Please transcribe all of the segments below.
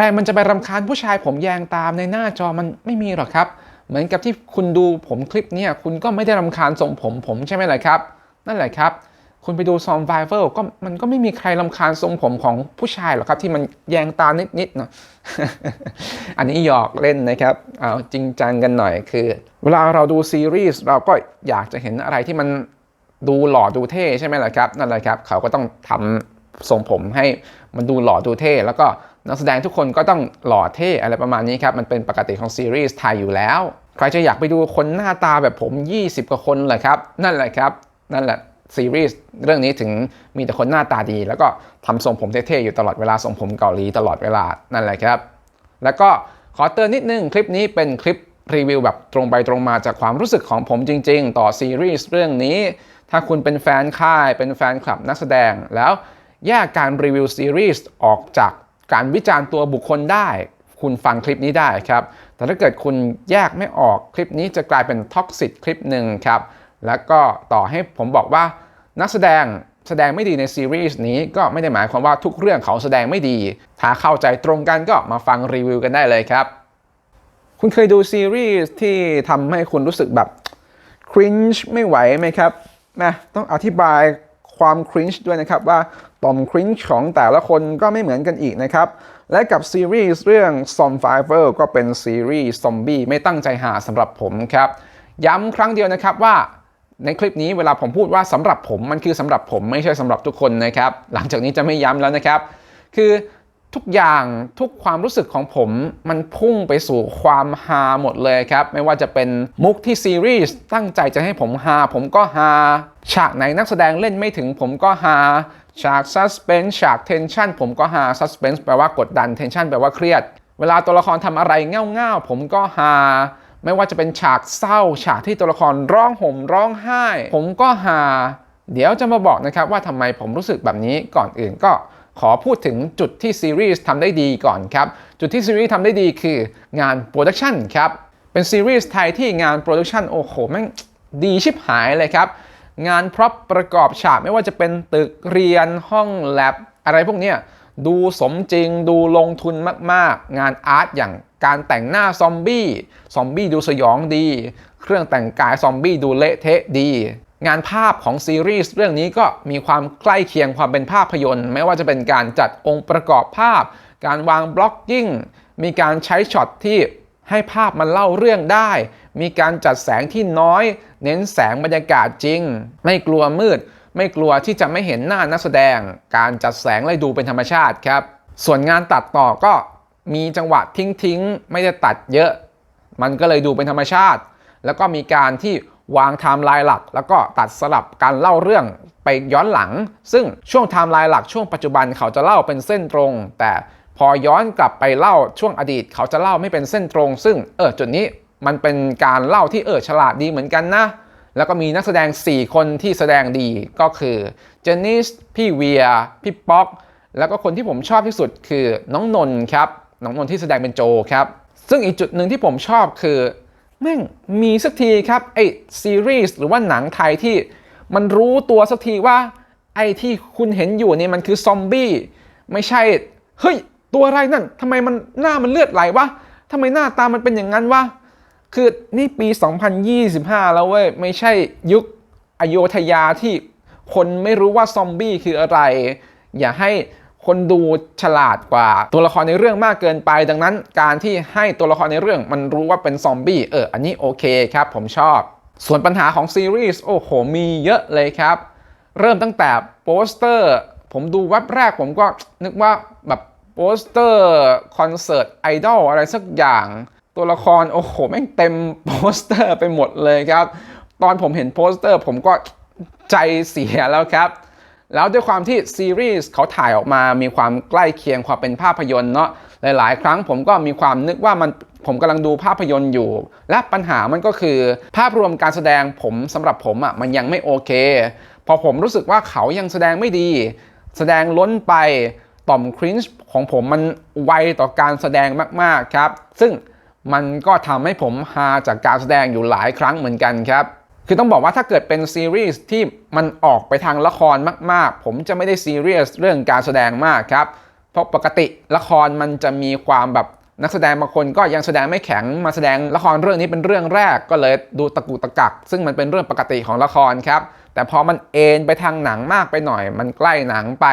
รมันจะไปรำคาญผู้ชายผมแยงตามในหน้าจอมันไม่มีหรอกครับ เหมือนกับที่คุณดูผมคลิปเนี่ยคุณก็ไม่ได้รำคาญทรงผมผมใช่ไหมล่ะครับ นั่นแหละครับ คุณไปดูซอมไ i เ a ลก็มันก็ไม่มีใครรำคาญทรงผมของผู้ชายหรอกครับ ที่มันแยงตานิดๆเนาะอันนี้หยอกเล่นนะครับเอาจริงจังกันหน่อยคือ เวลาเราดูซีรีส์เราก็อยากจะเห็นอะไรที่มันดูหล่อดูเท่ใช่ไหมล่ะครับนั่นแหละครับ เขาก็ต้องทำทรงผมให้มันดูหล่อดูเท่แล้วก็ นักแสดงทุกคนก็ต้องหล่อเท่อะไรประมาณนี้ครับ มันเป็นปกติของซีรีส์ไทยอยู่แล้ว ใครจะอยากไปดูคนหน้าตาแบบผม 20 กว่าคนเลยครับ นั่นแหละครับ นั่นแหละซีรีส์เรื่องนี้ถึงมีแต่คนหน้าตาดี แล้วก็ทำทรงผมเท่ๆอยู่ตลอดเวลาทรงผมเกาหลีตลอดเวลานั่นแหละครับ แล้วก็ขอเตือนนิดนึงคลิปนี้เป็นคลิปรีวิวแบบตรงไปตรงมาจากความรู้สึกของผมจริง ๆ ต่อซีรีส์เรื่องนี้ ถ้าคุณเป็นแฟนค่ายเป็นแฟนคลับนักแสดงแล้วแยกการรีวิวซีรีส์ออกจาก การวิจารณ์ตัวบุคคลได้ คุณฟังคลิปนี้ได้ครับ แต่ถ้าเกิดคุณแยกไม่ออกคลิปนี้จะกลายเป็นท็อกซิตคลิปหนึ่งครับ แล้วก็ต่อให้ผมบอกว่านักแสดงแสดงไม่ดีในซีรีส์นี้ก็ไม่ได้หมายความว่าทุกเรื่องเขาแสดงไม่ดี ถ้าเข้าใจตรงกันก็มาฟังรีวิวกันได้เลยครับ คุณเคยดูซีรีส์ที่ทำให้คุณรู้สึกแบบคริ n ช์ไม่ไหวไหมครับนะต้องอธิบาย ความคริ n ช์ด้วยนะครับว่าต่อมคริ n ช์ของแต่ละคนก็ไม่เหมือนกันอีกนะครับ และกับซีรีส์เรื่อง s o m b i v e r ก็เป็นซีรีส์ซอมบี้ไม่ตั้งใจหาสำหรับผมครับ ย้ำครั้งเดียวนะครับว่าในคลิปนี้เวลาผมพูดว่าสำหรับผมมันคือสำหรับผมไม่ใช่สำหรับทุกคนนะครับ หลังจากนี้จะไม่ย้ำแล้วนะครับ คือ ทุกอย่างทุกความรู้สึกของผมมันพุ่งไปสู่ความฮาหมดเลยครับ ไม่ว่าจะเป็นมุกที่ซีรีส์ตั้งใจจะให้ผมฮาผมก็ฮาฉากไหนนักแสดงเล่นไม่ถึงผมก็ฮาฉากซัสเพนฉากเทนชันผมก็ฮาซัสเพนแปลว่ากดดันเทนชันแปลว่าเครียด เวลาตัวละครทำอะไรเง่าๆผมก็ฮาไม่ว่าจะเป็นฉากเศร้า ฉากที่ตัวละครร้องห่มร้องไห้ ผมก็ฮาเดี๋ยวจะมาบอกนะครับว่าทำไมผมรู้สึกแบบนี้ก่อนอื่นก็ ขอพูดถึงจุดที่ซีรีส์ทำได้ดีก่อนครับ จุดที่ซีรีส์ทำได้ดีคืองานโปรดักชันครับ เป็นซีรีส์ไทยที่งานโปรดักชันโอ้โหแม่งดีชิบหายเลยครับ งานพร็อพประกอบฉากไม่ว่าจะเป็นตึกเรียนห้องแลบอะไรพวกเนี้ยดูสมจริงดูลงทุนมาก ๆ งานอาร์ตอย่างการแต่งหน้าซอมบี้ ซอมบี้ดูสยองดี เครื่องแต่งกายซอมบี้ดูเละเทะดี งานภาพของซีรีส์เรื่องนี้ก็มีความใกล้เคียงความเป็นภาพยนตร์ไม่ว่าจะเป็นการจัดองค์ประกอบภาพ การวางบล็อกกิ้งมีการใช้ช็อตที่ให้ภาพมันเล่าเรื่องได้ มีการจัดแสงที่น้อย เน้นแสงบรรยากาศจริง ไม่กลัวมืด ไม่กลัวที่จะไม่เห็นหน้านักแสดง การจัดแสงเลยดูเป็นธรรมชาติครับ ส่วนงานตัดต่อก็มีจังหวะทิ้งๆ ไม่ได้ตัดเยอะ มันก็เลยดูเป็นธรรมชาติ แล้วก็มีการที่ วางไทม์ไลน์หลัก แล้วก็ตัดสลับการเล่าเรื่องไปย้อนหลัง ซึ่งช่วงไทม์ไลน์หลักช่วงปัจจุบันเขาจะเล่าเป็นเส้นตรง แต่พอย้อนกลับไปเล่าช่วงอดีต เขาจะเล่าไม่เป็นเส้นตรง ซึ่งเออจุดนี้มันเป็นการเล่าที่เออฉลาดดีเหมือนกันนะ แล้วก็มีนักแสดง 4 คนที่แสดงดีก็คือเจนนิสพี่เวียพี่ป๊อก แล้วก็คนที่ผมชอบที่สุดคือน้องนนท์ครับน้องนนท์ที่แสดงเป็นโจครับซึ่งอีกจุดหนึ่งที่ผมชอบคือ แม่งมีสักทีครับไอซีรีส์หรือว่าหนังไทยที่มันรู้ตัวสักทีว่าไอที่คุณเห็นอยู่นี่มันคือซอมบี้ไม่ใช่ เฮ้ย ตัวอะไรนั่นทำไมมันหน้ามันเลือดไหลวะทำไมหน้าตามันเป็นอย่างนั้นวะคือนี่ปี 2025 แล้วเว้ยไม่ใช่ยุคอโยธยาที่คนไม่รู้ว่าซอมบี้คืออะไร อย่าให้ คนดูฉลาดกว่าตัวละครในเรื่องมากเกินไป ดังนั้น การที่ให้ตัวละครในเรื่องมันรู้ว่าเป็นซอมบี้เอออันนี้โอเคครับ ผมชอบ ส่วนปัญหาของซีรีส์โอ้โหมีเยอะเลยครับ เริ่มตั้งแต่โปสเตอร์ ผมดูเว็บแรกผมก็นึกว่าแบบโปสเตอร์คอนเสิร์ตไอดอลอะไรสักอย่าง ตัวละครโอ้โหแม่งเต็มโปสเตอร์ไปหมดเลยครับ ตอนผมเห็นโปสเตอร์ผมก็ใจเสียแล้วครับ แล้วด้วยความที่ซีรีส์เขาถ่ายออกมามีความใกล้เคียงความเป็นภาพยนตร์เนาะหลายๆ ครั้งผมก็มีความนึกว่ามันผมกำลังดูภาพยนตร์อยู่ และปัญหามันก็คือ ภาพรวมการแสดงผมสำหรับผมอะ่ะมันยังไม่โอเค พอผมรู้สึกว่าเขายังแสดงไม่ดี แสดงล้นไปต่อมครินช์ของผมมันไวต่อการแสดงมากๆครับ ซึ่งมันก็ทำให้ผมฮาจากการแสดงอยู่หลายครั้งเหมือนกันครับ คือต้องบอกว่าถ้าเกิดเป็นซีรีส์ที่มันออกไปทางละครมาก ๆ ผมจะไม่ได้ซีเรียสเรื่องการแสดงมากครับ เพราะปกติละครมันจะมีความแบบนักแสดงบางคนก็ยังแสดงไม่แข็งมาแสดงละครเรื่องนี้เป็นเรื่องแรกก็เลยดูตะกุตะกัก ซึ่งมันเป็นเรื่องปกติของละครครับ แต่พอมันเอนไปทางหนังมากไปหน่อย มันใกล้หนังไป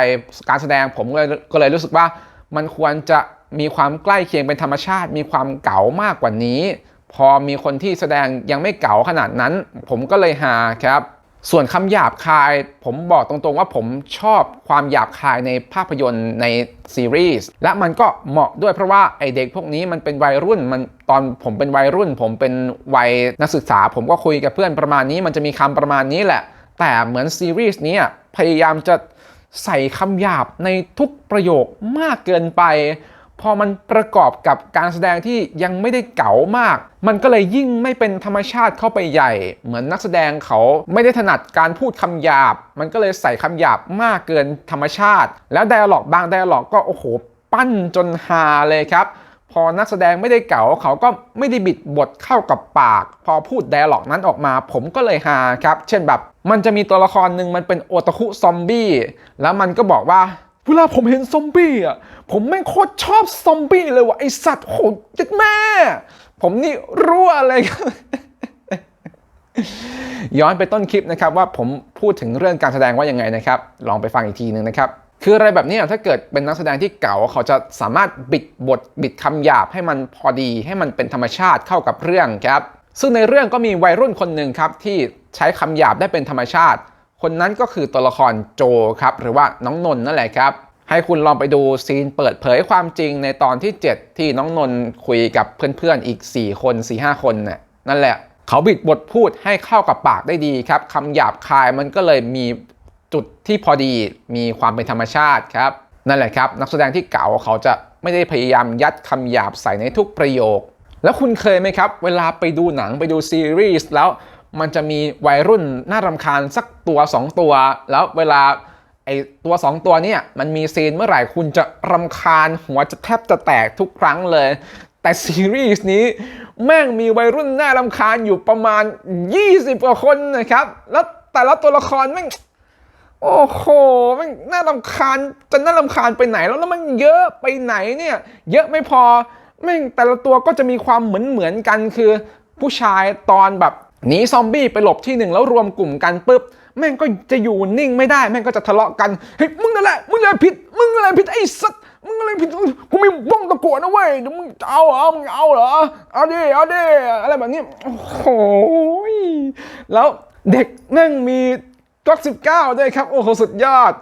การแสดงผมก็เลยก็เลยรู้สึกว่า มันควรจะมีความใกล้เคียงเป็นธรรมชาติ มีความเก๋ามากกว่านี้ พอมีคนที่แสดงยังไม่เก๋าขนาดนั้น ผมก็เลยหาครับ ส่วนคำหยาบคาย ผมบอกตรงๆว่าผมชอบความหยาบคายในภาพยนตร์ในซีรีส์และมันก็เหมาะด้วยเพราะว่าไอเด็กพวกนี้มันเป็นวัยรุ่นมันตอนผมเป็นวัยรุ่น ผมเป็นวัยนักศึกษา ผมก็คุยกับเพื่อนประมาณนี้มันจะมีคำประมาณนี้แหละ แต่เหมือนซีรีส์นี้พยายามจะใส่คำหยาบในทุกประโยคมากเกินไป พอมันประกอบกับการแสดงที่ยังไม่ได้เก๋ามาก มันก็เลยยิ่งไม่เป็นธรรมชาติเข้าไปใหญ่ เหมือนนักแสดงเขาไม่ได้ถนัดการพูดคำหยาบ มันก็เลยใส่คำหยาบมากเกินธรรมชาติ แล้วไดอะล็อกบางไดอะล็อกก็โอ้โหปั้นจนฮาเลยครับ พอนักแสดงไม่ได้เก๋าเขาก็ไม่ได้บิดบทเข้ากับปาก พอพูดไดอะล็อกนั้นออกมา ผมก็เลยฮาครับ เช่นแบบ มันจะมีตัวละครหนึ่งมันเป็นโอตาคุซอมบี้แล้วมันก็บอกว่า เวลาผมเห็นซอมบี้อะผมแม่งโคตรชอบซอมบี้เลยว่ะไอสัตว์โหจิดแม่ ผมนี่รั่วเลยครับย้อนไปต้นคลิปนะครับว่าผมพูดถึงเรื่องการแสดงว่ายังไงนะครับ ลองไปฟังอีกทีหนึ่งนะครับ คืออะไรแบบนี้ถ้าเกิดเป็นนักแสดงที่เก่าเขาจะสามารถบิดบทบิดคำหยาบให้มันพอดี ให้มันเป็นธรรมชาติเข้ากับเรื่องครับ ซึ่งในเรื่องก็มีวัยรุ่นคนหนึ่งครับที่ใช้คำหยาบได้เป็นธรรมชาติ คนนั้นก็คือตัวละครโจครับหรือว่าน้องนนท์นั่นแหละครับ ให้คุณลองไปดูซีนเปิดเผยความจริงในตอนที่ 7 ที่น้องนนท์คุยกับเพื่อนๆอีก 4 คน 4-5 คนน่ะนั่นแหละ เขาบิดบทพูดให้เข้ากับปากได้ดีครับคำหยาบคายมันก็เลยมีจุดที่พอดีมีความเป็นธรรมชาติครับ นั่นแหละครับ นักแสดงที่เก่าเขาจะไม่ได้พยายามยัดคำหยาบใส่ในทุกประโยค แล้วคุณเคยไหมครับ เวลาไปดูหนังไปดูซีรีส์แล้ว มันจะมีวัยรุ่นน่ารำคาญสักตัว 2 ตัว แล้วเวลาไอตัว 2 ตัวเนี่ยมันมีซีนเมื่อไหร่คุณจะรำคาญหัวจะแทบจะแตกทุกครั้งเลย แต่ซีรีส์นี้แม่งมีวัยรุ่นน่ารำคาญอยู่ประมาณ 20 กว่าคนนะครับ แล้วแต่ละตัวละครแม่งโอ้โหแมันน่ารำคาญจะน่ารำคาญไปไหนแล้วแล้วมันเยอะไปไหนเนี่ย เยอะไม่พอแม่งแต่ละตัวก็จะมีความเหมือนเหมือนกันคือ ผู้ชายตอนแบบ หนีซอมบี้ไปหลบที่หนึ่งแล้วรวมกลุ่มกันปุ๊บแม่งก็จะอยู่นิ่งไม่ได้แม่งก็จะทะเลาะกันเฮ้ยมึงนั่นแหละมึงอะไรผิดมึงอะไรผิดไอ้สัตว์มึงอะไรผิดกูมีบ้องตะกั่วนะเว้ยเดี๋ยวมึงเอาเหรอมึงเอาเหรอเอาดิเอาดิอะไรแบบนี้โอ้โหแล้วเด็กแม่งมีกล็อก19ด้วยครับ โอ้โหสุดยอด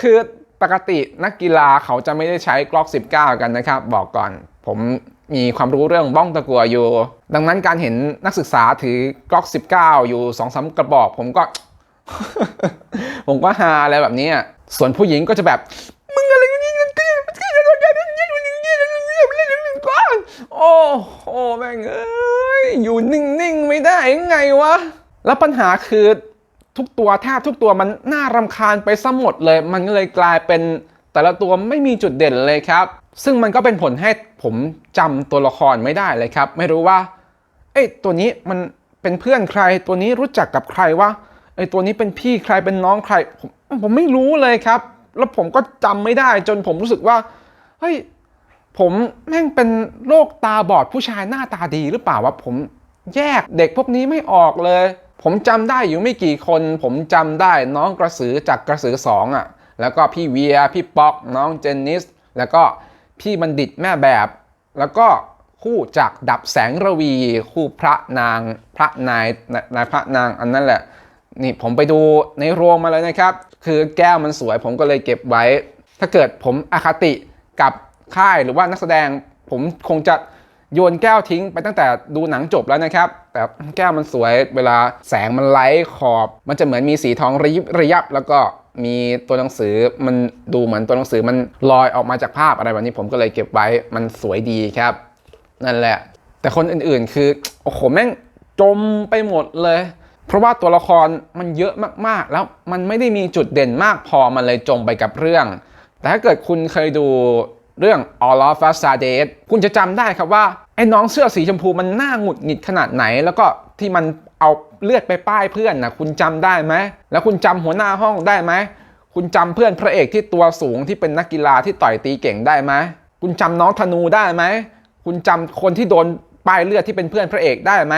คือปกตินักกีฬาเขาจะไม่ได้ใช้กล็อก 19 กันนะครับ บอกก่อนผม มีความรู้เรื่องบ้องตะกัวอยู่ ดังนั้นการเห็นนักศึกษาถือกล็อก 19 อยู่2อสากระบอก ผมก็ ผมก็ฮาอะไรแบบนี้ ส่วนผู้หญิงก็จะแบบ มึงอะไรนี่กันเกันโอ้โหแม่งเอ้ยอยู่นิ่งๆไม่ได้ยังไงวะ แล้วปัญหาคือทุกตัวแทบทุกตัวมันน่ารำคาญไปซะหมดเลย มันก็เลยกลายเป็นแต่ละตัวไม่มีจุดเด่นเลยครับ ซึ่งมันก็เป็นผลให้ผมจำตัวละครไม่ได้เลยครับ ไม่รู้ว่าเอ้ตัวนี้มันเป็นเพื่อนใคร ตัวนี้รู้จักกับใครวะไอ้ตัวนี้เป็นพี่ใครเป็นน้องใคร ผมผมไม่รู้เลยครับ แล้วผมก็จำไม่ได้จนผมรู้สึกว่าเฮ้ยผมแม่งเป็นโรคตาบอดผู้ชายหน้าตาดีหรือเปล่าวะผมแยกเด็กพวกนี้ไม่ออกเลย ผมจำได้อยู่ไม่กี่คน ผมจำได้น้องกระสือจากกระสือสองอะแล้วก็พี่เวียพี่ป๊อกน้องเจนนิส แล้วก็ พี่บัณฑิตแม่แบบ แล้วก็คู่จากดับแสงระวี คู่พระนางพระนายนายพระนางอันนั้นแหละ นี่ผมไปดูในโรงมาเลยนะครับ คือแก้วมันสวยผมก็เลยเก็บไว้ ถ้าเกิดผมอคติกับค่ายหรือว่านักแสดงผมคงจะโยนแก้วทิ้งไปตั้งแต่ดูหนังจบแล้วนะครับ แต่แก้วมันสวยเวลาแสงมันไล่ขอบ มันจะเหมือนมีสีทองระยิบระยับแล้วก็ มีตัวหนังสือมันดูเหมือนตัวหนังสือมันลอยออกมาจากภาพอะไรแบบนี้ผมก็เลยเก็บไว้มันสวยดีครับ นั่นแหละ แต่คนอื่นๆคือโอ้โหแม่งจมไปหมดเลย เพราะว่าตัวละครมันเยอะมากๆ แล้วมันไม่ได้มีจุดเด่นมากพอมันเลยจมไปกับเรื่อง แต่ถ้าเกิดคุณเคยดูเรื่อง All of Us Are Dead คุณจะจำได้ครับว่าไอ้น้องเสื้อสีชมพูมันน่าหงุดหงิดขนาดไหน แล้วก็ ที่มันเอาเลือดไปป้ายเพื่อนนะคุณจำได้ไหมแล้วคุณจำหัวหน้าห้องได้ไหมคุณจำเพื่อนพระเอกที่ตัวสูงที่เป็นนักกีฬาที่ต่อยตีเก่งได้ไหมคุณจำน้องธนูได้ไหมคุณจำคนที่โดนป้ายเลือดที่เป็นเพื่อนพระเอกได้ไหม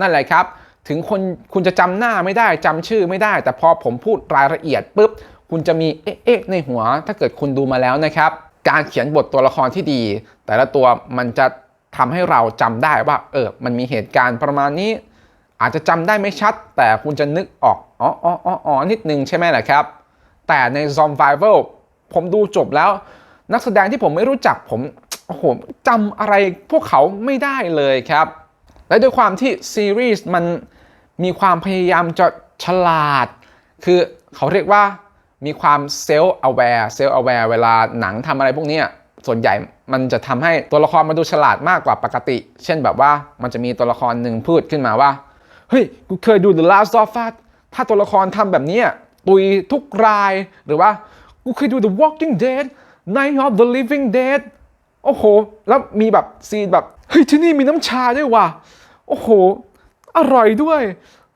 นั่นแหละครับ ถึงคนคุณจะจำหน้าไม่ได้จำชื่อไม่ได้ แต่พอผมพูดรายละเอียดปุ๊บคุณจะมีเอ๊ะในหัว ถ้าเกิดคุณดูมาแล้วนะครับ การเขียนบทตัวละครที่ดี แต่ละตัวมันจะ ทำให้เราจำได้ว่าเออมันมีเหตุการณ์ประมาณนี้ อาจจะจำได้ไม่ชัด แต่คุณจะนึกออกอ๋ออ๋ออ๋ออนิดนึงใช่ไหมล่ะครับ แต่ใน Survival ผมดูจบแล้ว นักแสดงที่ผมไม่รู้จักผมโอ้โหจำอะไรพวกเขาไม่ได้เลยครับ และด้วยความที่ซีรีส์มันมีความพยายามจะฉลาด คือเขาเรียกว่ามีความเซลล์ aware เซลล์ aware เวลาหนังทำอะไรพวกเนี้ย ส่วนใหญ่มันจะทำให้ตัวละครมันดูฉลาดมากกว่าปกติ เช่นแบบว่ามันจะมีตัวละครหนึ่งพูดขึ้นมาว่า เฮ้ย กูเคยดู The Last of Us ถ้าตัวละครทำแบบนี้ตุยทุกราย หรือว่า กูเคยดู The Walking Dead Night of the Living Dead โอ้โห แล้วมีแบบซีนแบบ เฮ้ย ที่นี่มีน้ำชาด้วยว่ะ โอ้โห อร่อยด้วย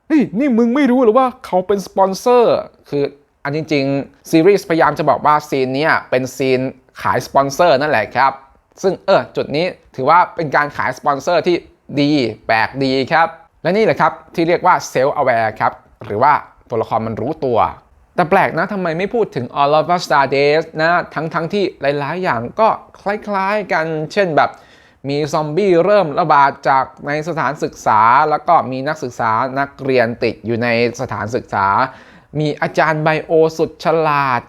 เฮ้ยนี่มึงไม่รู้หรือว่าเขาเป็นสปอนเซอร์ คืออันจริงๆซีรีส์พยายามจะบอกว่าซีนเนี้ยเป็นซีน ขายสปอนเซอร์นั่นแหละครับ ซึ่งเออจุดนี้ถือว่าเป็นการขายสปอนเซอร์ที่ดีแปลกดีครับ และนี่แหละครับที่เรียกว่าเซลล์ aware ครับ หรือว่าตัวละครมันรู้ตัว แต่แปลกนะทำไมไม่พูดถึง All of Us Star Days นะทั้งทั้งที่หลาย ๆ อย่างก็คล้าย ๆ กัน เช่นแบบมีซอมบี้เริ่มระบาดจากในสถานศึกษา แล้วก็มีนักศึกษานักเรียนติดอยู่ในสถานศึกษา มีอาจารย์ไบโอสุดฉลาด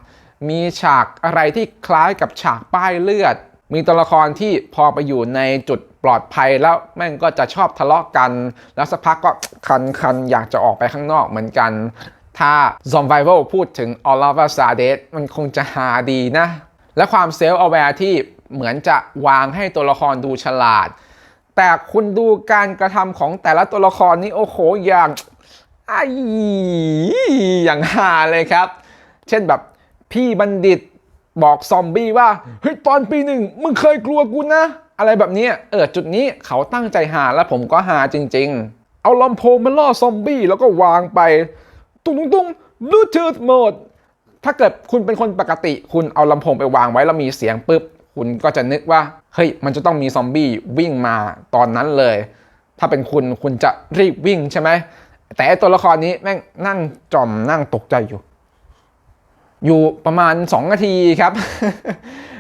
มีฉากอะไรที่คล้ายกับฉากป้ายเลือด มีตัวละครที่พอไปอยู่ในจุดปลอดภัยแล้วแม่งก็จะชอบทะเลาะกัน แล้วสักพักก็คันคันๆอยากจะออกไปข้างนอกเหมือนกัน ถ้า Survival พูดถึง All of Us Are Dead มันคงจะหาดีนะ และความเซลล์ aware ที่เหมือนจะวางให้ตัวละครดูฉลาด แต่คุณดูการกระทำของแต่ละตัวละครนี่โอ้โหอย่างไอ้อย่างฮาเลยครับ เช่นแบบ พี่บัณฑิตบอกซอมบี้ว่าเฮ้ยตอนปีหนึ่งมึงเคยกลัวกูนะ อะไรแบบนี้เออจุดนี้เขาตั้งใจหาและผมก็หาจริง ๆ เอาลำโพงมาล่อซอมบี้แล้วก็วางไป ตุ้งตุ้งตุ้งบลูทูธโหมดถ้าเกิดคุณเป็นคนปกติ คุณเอาลำโพงไปวางไว้แล้วมีเสียงปุ๊บ คุณก็จะนึกว่าเฮ้ยมันจะต้องมีซอมบี้วิ่งมาตอนนั้นเลย ถ้าเป็นคุณคุณจะรีบวิ่งใช่ไหมแต่ตัวละครนี้แม่งนั่งจอมนั่งตกใจอยู่ อยู่ประมาณ 2 นาทีครับ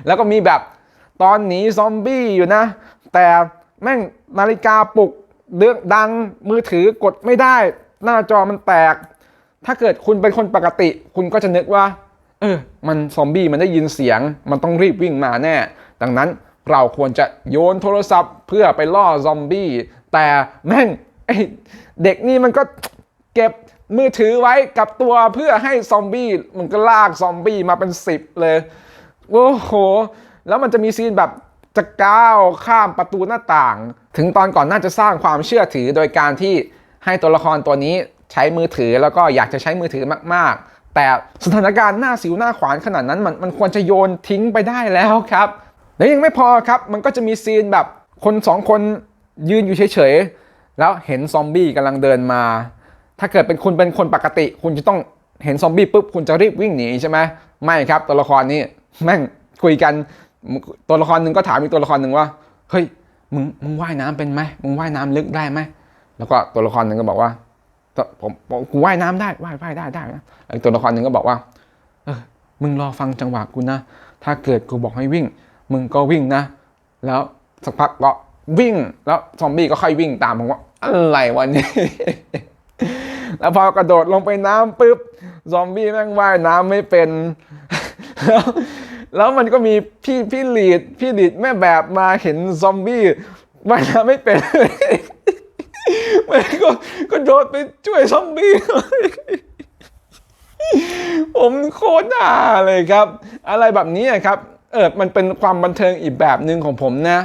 แล้วก็มีแบบตอนหนีซอมบี้อยู่นะ แต่แม่งนาฬิกาปลุกเดืองดังมือถือกดไม่ได้ หน้าจอมันแตก ถ้าเกิดคุณเป็นคนปกติ คุณก็จะนึกว่า เออ มันซอมบี้มันได้ยินเสียง มันต้องรีบวิ่งมาแน่ ดังนั้นเราควรจะโยนโทรศัพท์ เพื่อไปล่อซอมบี้แต่แม่งเด็กนี่มันก็เก็บ มือถือไว้กับตัวเพื่อให้ซอมบี้มันก็ลากซอมบี้มาเป็นสิบเลยโอ้โห แล้วมันจะมีซีนแบบจะก้าวข้ามประตูหน้าต่าง ถึงตอนก่อนน่าจะสร้างความเชื่อถือโดยการที่ให้ตัวละครตัวนี้ใช้มือถือแล้วก็อยากจะใช้มือถือมาก ๆ แต่สถานการณ์หน้าสิวหน้าขวานขนาดนั้นมันมันควรจะโยนทิ้งไปได้แล้วครับและยังไม่พอครับมันก็จะมีซีนแบบคนสองคนยืนอยู่เฉยๆแล้วเห็นซอมบี้กำลังเดินมา ถ้าเกิดเป็นคุณเป็นคนปกติ คุณจะต้องเห็นซอมบี้ปุ๊บคุณจะรีบวิ่งหนีใช่ไหมไม่ครับตัวละครนี้แม่งคุยกันตัวละครหนึ่งก็ถามอีกตัวละครหนึ่งว่าเฮ้ยมึงมึงว่ายน้ำเป็นไหมมึงว่ายน้ำลึกได้ไหมแล้วก็ตัวละครหนึ่งก็บอกว่าผมผมกูว่ายน้ำได้ว่ายว่ายได้ได้นะอีกตัวละครหนึ่งก็บอกว่าเออมึงรอฟังจังหวะกูนะถ้าเกิดกูบอกให้วิ่ง มึงก็วิ่งนะ แล้วสักพักก็วิ่งแล้วซอมบี้ก็ค่อยวิ่งตามผมว่าอะไรวะเนี่ย แล้วพอกระโดดลงไปน้ำปุ๊บ ซอมบี้แม่งว่ายน้ำไม่เป็น แล้วแล้วมันก็มีพี่พี่ลีดพี่ลีดแม่แบบมาเห็นซอมบี้ว่ายน้ำไม่เป็นมันก็ก็โดดไปช่วยซอมบี้ผมโคตรด่าเลยครับ อะไรแบบนี้ครับเออมันเป็นความบันเทิงอีกแบบหนึ่งของผมนะ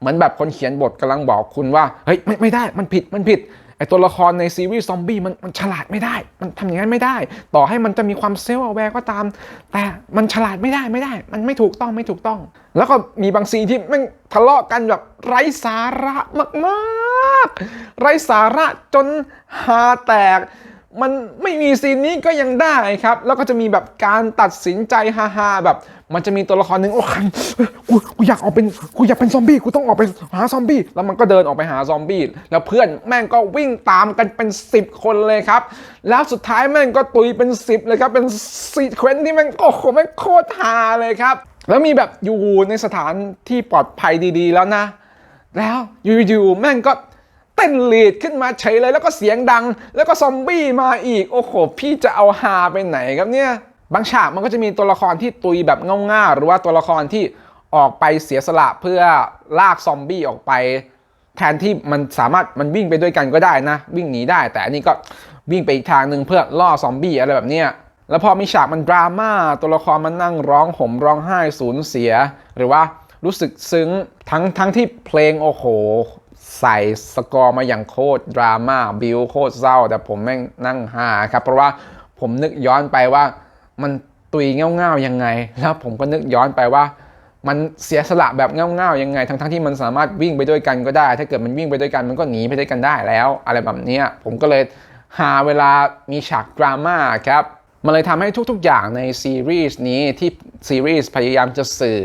เหมือนแบบคนเขียนบทกำลังบอกคุณว่า เฮ้ยไม่ไม่ได้มันผิดมันผิด ไอตัวละครในซีรีส์ซอมบี้มันมันฉลาดไม่ได้ มันทำอย่างนั้นไม่ได้ ต่อให้มันจะมีความเซลล์แวร์ก็ตาม แต่มันฉลาดไม่ได้ไม่ได้ มันไม่ถูกต้องไม่ถูกต้อง แล้วก็มีบางซีนที่มันทะเลาะกันแบบไร้สาระมากๆ ไร้สาระจนหาแตก มันไม่มีซีนนี้ก็ยังได้ครับ แล้วก็จะมีแบบการตัดสินใจฮาๆแบบ มันจะมีตัวละครหนึ่งโอ้ยกูกูอยากออกเป็นกูอยากเป็นซอมบี้กูต้องออกไปหาซอมบี้แล้วมันก็เดินออกไปหาซอมบี้แล้วเพื่อนแม่งก็วิ่งตามกันเป็น 10 คนเลยครับ แล้วสุดท้ายแม่งก็ตุยเป็น 10 เลยครับเป็นซีเควนซ์ที่แม่งโอ้โหแม่งโคตรฮาเลยครับ แล้วมีแบบอยู่ในสถานที่ปลอดภัยดีๆแล้วนะ แล้วอยู่ๆแม่งก็ ต้นลีดขึ้นมาเฉยเลยแล้วก็เสียงดัง แล้วก็ซอมบี้มาอีก โอ้โห พี่จะเอาฮาไปไหนครับเนี่ยบางฉากมันก็จะมีตัวละครที่ตุยแบบเง่าๆหรือว่าตัวละครที่ออกไปเสียสละเพื่อลากซอมบี้ออกไป แทนที่มันสามารถมันวิ่งไปด้วยกันก็ได้นะ วิ่งหนีได้ แต่อันนี้ก็วิ่งไปอีกทางหนึ่งเพื่อล่อซอมบี้อะไรแบบเนี้ยแล้วพอมีฉากมันดราม่าตัวละครมันนั่งร้องห่มร้องไห้สูญเสีย หรือว่ารู้สึกซึ้งทั้งทั้งที่เพลงโอ้โห ใส่สกอร์มาอย่างโคตรดราม่าบิวโคตรเศร้า แต่ผมแม่งนั่งหาครับ เพราะว่าผมนึกย้อนไปว่ามันตุยเง่าๆยังไง แล้วผมก็นึกย้อนไปว่า มันเสียสละแบบเง่าๆยังไง ทั้งๆที่มันสามารถวิ่งไปด้วยกันก็ได้ ถ้าเกิดมันวิ่งไปด้วยกันมันก็หนีไปด้วยกันได้แล้ว อะไรแบบนี้ผมก็เลยหาเวลามีฉากดราม่าครับ มันเลยทำให้ทุกๆอย่างในซีรีส์นี้ที่ซีรีส์พยายามจะสื่อ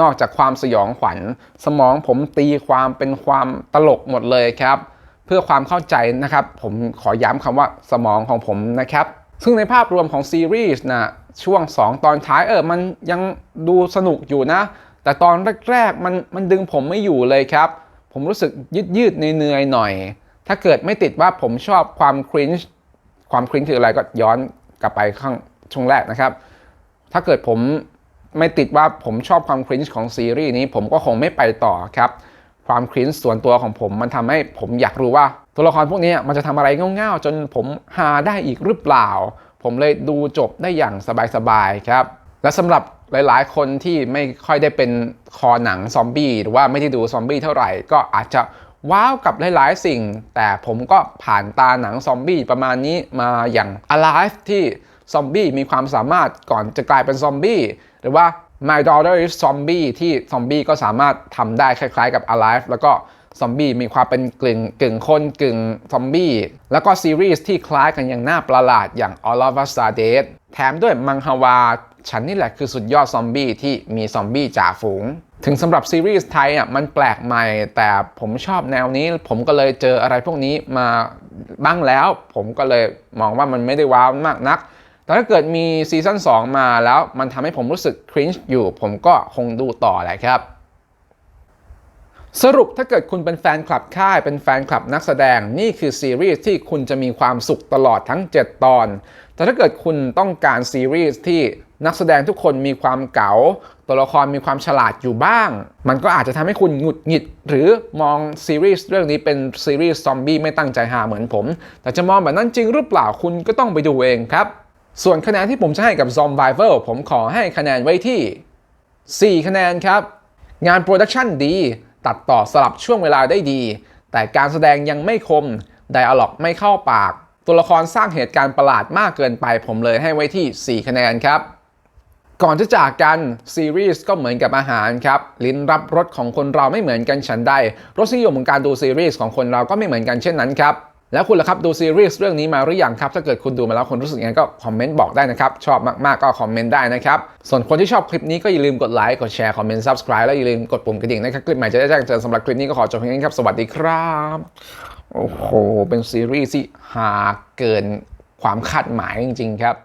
นอกจากความสยองขวัญ สมองผมตีความเป็นความตลกหมดเลยครับ เพื่อความเข้าใจนะครับ ผมขอย้ำคำว่าสมองของผมนะครับ ซึ่งในภาพรวมของซีรีส์นะช่วง 2 ตอนท้ายเออมันยังดูสนุกอยู่นะ แต่ตอนแรกๆมันมันดึงผมไม่อยู่เลยครับ ผมรู้สึกยืดยืดเหนื่อยหน่อย ถ้าเกิดไม่ติดว่าผมชอบความครินช์ความครินช์คืออะไรก็ย้อน กลับไปข้างช่วงแรกนะครับ ถ้าเกิดผมไม่ติดว่าผมชอบความคริ้นช์ของซีรีส์นี้ ผมก็คงไม่ไปต่อครับ ความคริ้นช์ส่วนตัวของผมมันทำให้ผมอยากรู้ว่า ตัวละครพวกนี้มันจะทำอะไรเง่าๆ จนผมหาได้อีกหรือเปล่า ผมเลยดูจบได้อย่างสบายๆครับ และสำหรับหลายๆ คนที่ไม่ค่อยได้เป็นคอหนังซอมบี้หรือว่าไม่ได้ดูซอมบี้เท่าไหร่ก็อาจจะ ว้าวกับหลายๆ สิ่ง แต่ผมก็ผ่านตาหนังซอมบี้ประมาณนี้มาอย่าง Alive ที่ซอมบี้มีความสามารถก่อนจะกลายเป็นซอมบี้หรือว่า My Daughter is Zombie ที่ซอมบี้ก็สามารถทำได้คล้ายๆกับ Alive แล้วก็ซอมบี้มีความเป็นกึ่งกึ่งคนกึ่งซอมบี้แล้วก็ซีรีส์ที่คล้ายกันอย่างน่าประหลาดอย่าง All of Us Are Dead แถมด้วยมังฮวา ฉันนี่แหละคือสุดยอดซอมบี้ที่มีซอมบี้จ่าฝูง ถึงสำหรับซีรีส์ไทยอะมันแปลกใหม่ แต่ผมชอบแนวนี้ ผมก็เลยเจออะไรพวกนี้มาบ้างแล้ว ผมก็เลยมองว่ามันไม่ได้ว้าวมากนัก แต่ถ้าเกิดมีซีซั่น2 มาแล้วมันทำให้ผมรู้สึกครินช์อยู่ ผมก็คงดูต่อแหละครับสรุปถ้าเกิดคุณเป็นแฟนคลับค่ายเป็นแฟนคลับนักแสดงนี่คือซีรีส์ที่คุณจะมีความสุขตลอดทั้ง 7 ตอน แต่ถ้าเกิดคุณต้องการซีรีส์ที่ นักแสดงทุกคนมีความเก๋าตัวละครมีความฉลาดอยู่บ้าง มันก็อาจจะทำให้คุณหงุดหงิด หรือมองซีรีส์เรื่องนี้เป็นซีรีส์ซอมบี้ไม่ตั้งใจหาเหมือนผม แต่จะมองแบบนั้นจริงหรือเปล่าคุณก็ต้องไปดูเองครับ ส่วนคะแนนที่ผมจะให้กับ Zombival ผมขอให้คะแนนไว้ที่ 4 คะแนนครับ งานโปรดักชันดี ตัดต่อสลับช่วงเวลาได้ดี แต่การแสดงยังไม่คมไดอะล็อกไม่เข้าปาก ตัวละครสร้างเหตุการณ์ประหลาดมากเกินไป ผมเลยให้ไว้ที่ 4 คะแนนครับ ก่อนจะจากกันซีรีส์ก็เหมือนกับอาหารครับ ลิ้นรับรสของคนเราไม่เหมือนกันฉันใดรสนิยมของการดูซีรีส์ของคนเราก็ไม่เหมือนกันเช่นนั้นครับ แล้วคุณล่ะครับดูซีรีส์เรื่องนี้มาหรือยังครับ ถ้าเกิดคุณดูมาแล้วคุณรู้สึกยังไงก็คอมเมนต์บอกได้นะครับ ชอบมากๆก็คอมเมนต์ได้นะครับ ส่วนคนที่ชอบคลิปนี้ก็อย่าลืมกดไลค์กดแชร์คอมเมนต์ subscribe แล้วอย่าลืมกดปุ่มกระดิ่งนะครับคลิปใหม่จะได้แจ้งเตือนสำหรับคลิปนี้ก็ขอจบเพียงนี้ครับสวัสดีครับโอ้โหเป็นซีรีส์ที่หาเกินความคาดหมายจริงๆครับ